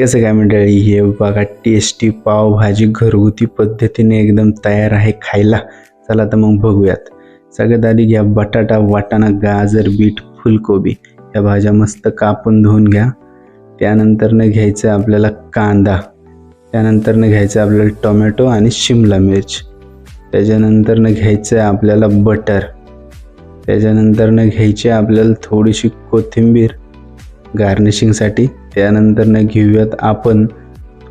कसं काय मंडळी हे बघा टेस्टी पावभाजी घरगुती पद्धतीने एकदम तयार आहे खायला. चला तर मग बघूयात. सगळ्यात आधी घ्या बटाटा वाटाणा गाजर बीट फुलकोबी. या भाज्या मस्त कापून धुवून घ्या. त्यानंतरनं घ्यायचं आपल्याला कांदा. त्यानंतरनं घ्यायचं आपल्याला टोमॅटो आणि शिमला मिर्च. त्याच्यानंतरनं घ्यायचं आहे आपल्याला बटर. त्याच्यानंतरनं घ्यायची आपल्याला थोडीशी कोथिंबीर. गार्निशिंगसाठी त्यानंतरनं घेऊयात आपण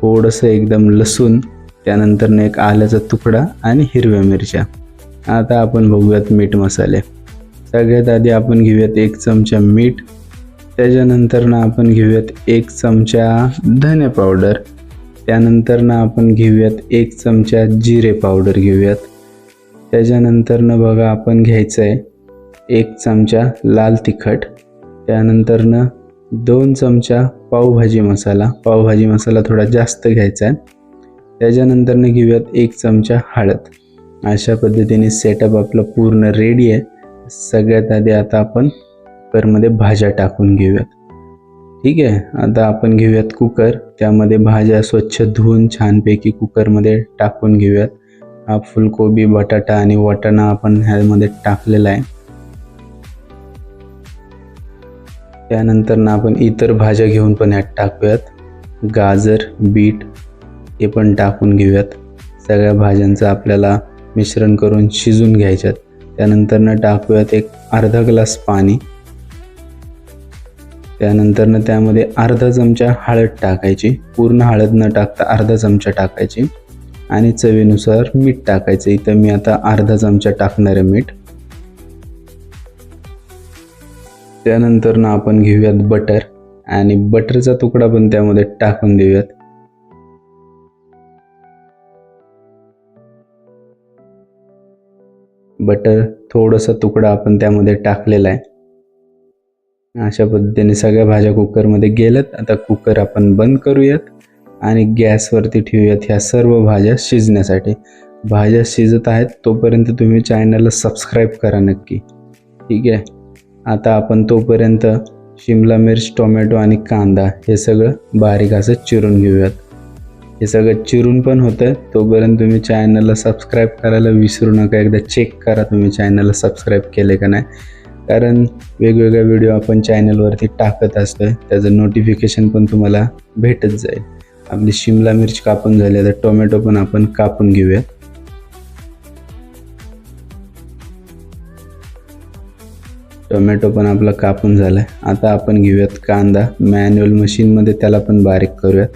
थोडंसं एकदम लसूण त्यानंतरनं एक आल्याचा तुकडा आणि हिरव्या मिरच्या. आता आपण बघूयात मीठ मसाले. सगळ्यात आधी आपण घेऊयात एक चमचा मीठ. त्याच्यानंतरनं आपण घेऊयात एक चमचा धने पावडर. त्यानंतरनं आपण घेऊयात एक चमचा जिरे पावडर घेऊयात. त्याच्यानंतरनं बघा आपण घ्यायचं आहे एक चमचा लाल तिखट. त्यानंतरनं दोन चमचा पावभाजी मसाला. पावभाजी मसाला थोडा जास्त घ्यायचा आहे. त्याच्यानंतरनं घेऊयात एक चमचा हळद. अशा पद्धतीने सेटअप आपलं पूर्ण रेडी आहे. सगळ्यात आधी आता आपण कुकरमध्ये भाज्या टाकून घेऊयात. ठीक आहे? आता आपण घेऊयात कुकर. त्यामध्ये भाज्या स्वच्छ धुवून छानपैकी कुकरमध्ये टाकून घेऊयात. हा फुलकोबी बटाटा आणि वाटाणा आपण ह्यामध्ये टाकलेला आहे. त्यानंतर आपण इतर भाज्या घेऊन पण ह्यात टाकूयात. गाजर बीट हे पण टाकून घेऊयात. सगळ्या भाज्यांचं आपल्याला मिश्रण करून शिजून घ्यायच्यात. त्यानंतरनं टाकूयात एक अर्धा ग्लास पाणी. त्यानंतरनं त्यामध्ये अर्धा चमचा हळद टाकायची. पूर्ण हळद न टाकता अर्धा चमचा टाकायची. आणि चवीनुसार मीठ टाकायचं. इथं मी आता अर्धा चमचा टाकणार आहे मीठ. त्यानंतर ना आपण घेऊयात बटर आणि बटरचा तुकडा पण त्यामध्ये टाकून देऊयात. बटर थोडासा तुकडा आपण त्यामध्ये टाकलेला आहे. अशा पद्धतीने सगळ्या भाज्या कुकरमध्ये गेल्यात. आता कुकर आपण बंद करूयात आणि गॅसवरती ठेवूयात ह्या सर्व भाज्या शिजण्यासाठी. भाज्या शिजत आहेत तोपर्यंत तुम्ही चॅनलला सबस्क्राईब करा नक्की. ठीक आहे? आता आपण तोपर्यंत शिमला मिर्च टोमॅटो आणि कांदा हे सगळं बारीक असं चिरून घेऊयात. हे सगळं चिरून पण होतं तोपर्यंत तुम्ही चॅनलला सबस्क्राईब करायला विसरू नका. एकदा चेक करा तुम्ही चॅनलला सबस्क्राईब केले का नाही. कारण वेगवेगळ्या व्हिडिओ आपण चॅनलवरती टाकत असतो त्याचं नोटिफिकेशन पण तुम्हाला भेटत जाईल. आपली शिमला मिर्च कापून झाली तर टोमॅटो पण आपण कापून घेऊयात. टोमॅटो पण आपला कापून झाला आहे आता आपण घेऊयात कांदा. मॅन्युअल मशीनमध्ये त्याला पण बारीक करूयात.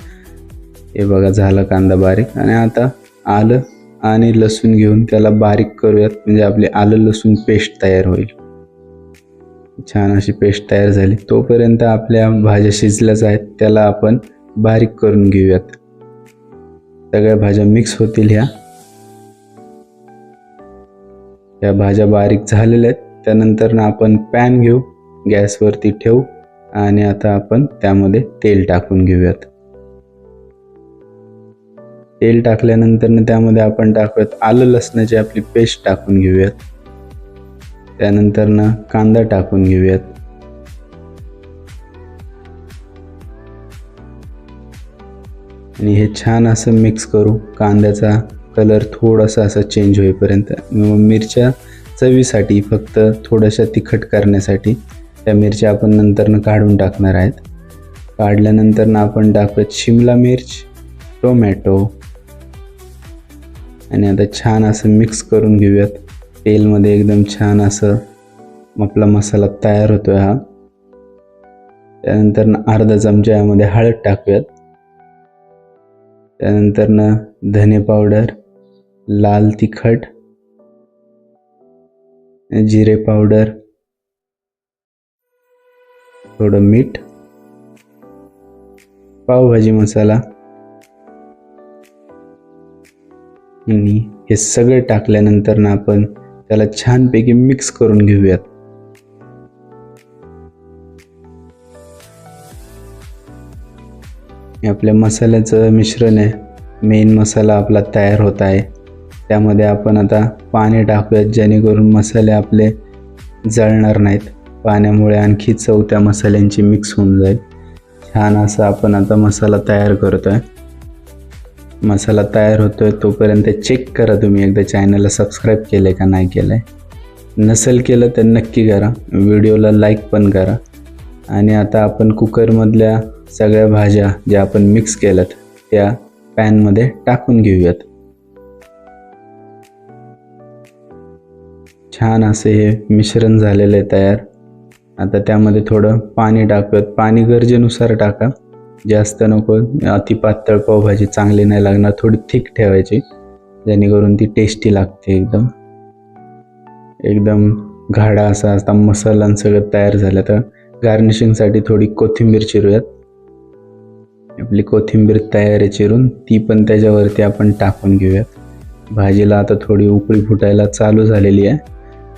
हे बघा झालं कांदा बारीक. आणि आता आलं आणि लसूण घेऊन त्याला बारीक करूयात. म्हणजे आपली आलं लसूण पेस्ट तयार होईल. छान अशी पेस्ट तयार झाली. तोपर्यंत आपल्या भाज्या शिजल्याच आहेत. त्याला आपण बारीक करून घेऊयात. सगळ्या भाज्या मिक्स होतील ह्या. ह्या भाज्या बारीक झालेल्या आहेत. त्यानंतर ना आपण पॅन घेऊ गॅसवरती ठेवू आणि आता आपण त्यामध्ये तेल टाकून घेऊयात. तेल टाकल्यानंतर त्यामध्ये आपण टाकूयात आलं लसणाची आपली पेस्ट टाकून घेऊयात. त्यानंतर ना कांदा टाकून घेऊयात. आणि हे छान असं मिक्स करू. कांद्याचा कलर थोडासा असा चेंज होईपर्यंत. मिरच्या चवीसाठी फक्त थोड्याशा तिखट करण्यासाठी त्या मिरच्या आपण नंतरनं काढून टाकणार आहेत. काढल्यानंतरनं आपण टाकूयात शिमला मिर्च टोमॅटो आणि आता छान असं मिक्स करून घेऊयात. तेलमध्ये एकदम छान असं आपला मसाला तयार होतो आहे हा. त्यानंतर अर्धा चमचा यामध्ये हळद टाकूयात. त्यानंतरनं धने पावडर लाल तिखट जिरे पावडर थोडं मीठ पावभाजी मसाला आणि हे सगळं टाकल्यानंतर ना आपण त्याला छानपैकी मिक्स करून घेऊयात. हे आपल्या मसाल्याचं मिश्रण आहे. मेन मसाला आपला तयार होत आहे. त्यामध्ये आपण आता पाणी टाकूयात जेणेकरून मसाले आपले जळणार नाहीत. पाण्यामुळे आणखी चव त्या मसाल्यांची मिक्स होऊन जाईल. छान असा आपण आता मसाला तयार करतो आहे मसाला तयार होतोय तोपर्यंत चेक करा तुम्ही एकदा चॅनलला सबस्क्राईब केलं आहे का नाही केलं आहे नसेल केलं तर नक्की करा. व्हिडिओला लाईक पण करा. आणि आता आपण कुकरमधल्या सगळ्या भाज्या ज्या आपण मिक्स केल्यात त्या पॅनमध्ये टाकून घेऊयात. छान असे हे मिश्रण झालेलं आहे तयार. आता त्यामध्ये थोडं पाणी टाकूयात. पाणी गरजेनुसार टाका. जास्त नको अति पातळ पावभाजी चांगली नाही लागणार थोडी थिक ठेवायची. जेणेकरून ती टेस्टी लागते एकदम. एकदम घाडा असा आता मसाला सगळं तयार झालं तर गार्निशिंगसाठी थोडी कोथिंबीर चिरूयात. आपली कोथिंबीर तयार आहे चिरून ती पण त्याच्यावरती आपण टाकून घेऊयात. भाजीला आता थोडी उकळी फुटायला चालू झालेली आहे.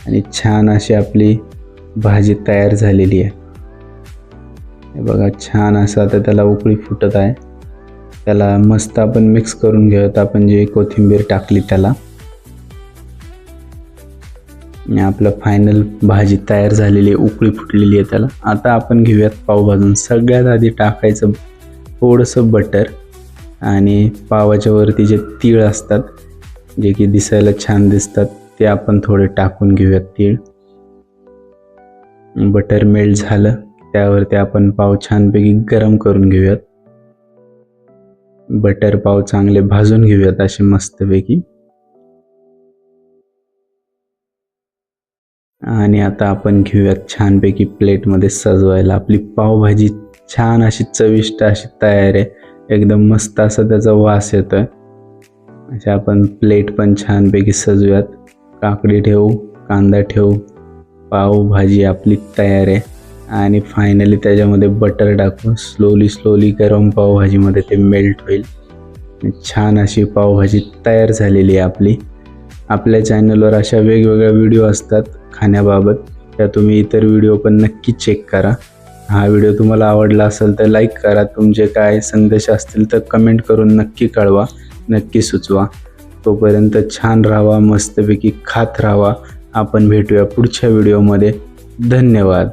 आणि छान अशी आपली भाजी तयार झालेली आहे. हे बघा छान असं आता त्याला उकळी फुटत आहे. त्याला मस्त आपण मिक्स करून घेऊयात. आपण जे कोथिंबीर टाकली त्याला. आणि आपलं फायनल भाजी तयार झालेली आहे उकळी फुटलेली आहे त्याला. आता आपण घेऊयात पाव भाजून. सगळ्यात आधी टाकायचं थोडंसं बटर आणि पावाच्या वरती जे तीळ असतात जे की दिसायला छान दिसतात ते आपण थोडे टाकून घेऊयात तीळ. बटर मेल्ट झालं त्यावरती आपण पाव छानपैकी गरम करून घेऊयात. बटर पाव चांगले भाजून घेऊयात असे मस्तपैकी. आणि आता आपण घेऊयात छानपैकी प्लेटमध्ये सजवायला. आपली पावभाजी छान अशी चविष्ट अशी तयार आहे. एकदम मस्त असा त्याचा वास येतोय. अशा आपण प्लेट पण छानपैकी सजूयात. काकडी ठेवू कांदा ठेवू पावभाजी आपली तयार आहे. आणि फायनली त्याच्यामध्ये बटर टाकून स्लोली स्लोली गरम पावभाजीमध्ये ते मेल्ट होईल. छान अशी पावभाजी तयार झालेली आहे आपली. आपल्या चॅनलवर अशा वेगवेगळ्या व्हिडिओ असतात खाण्याबाबत. त्या तुम्ही इतर व्हिडिओ पण नक्की चेक करा. हा व्हिडिओ तुम्हाला आवडला असेल तर लाईक करा. तुमचे काय संदेश असतील तर कमेंट करून नक्की कळवा. नक्की सुचवा. तोपर्यंत छान राहावा मस्तपैकी खात राहावा. आपण भेटूया पुढच्या व्हिडिओमध्ये धन्यवाद.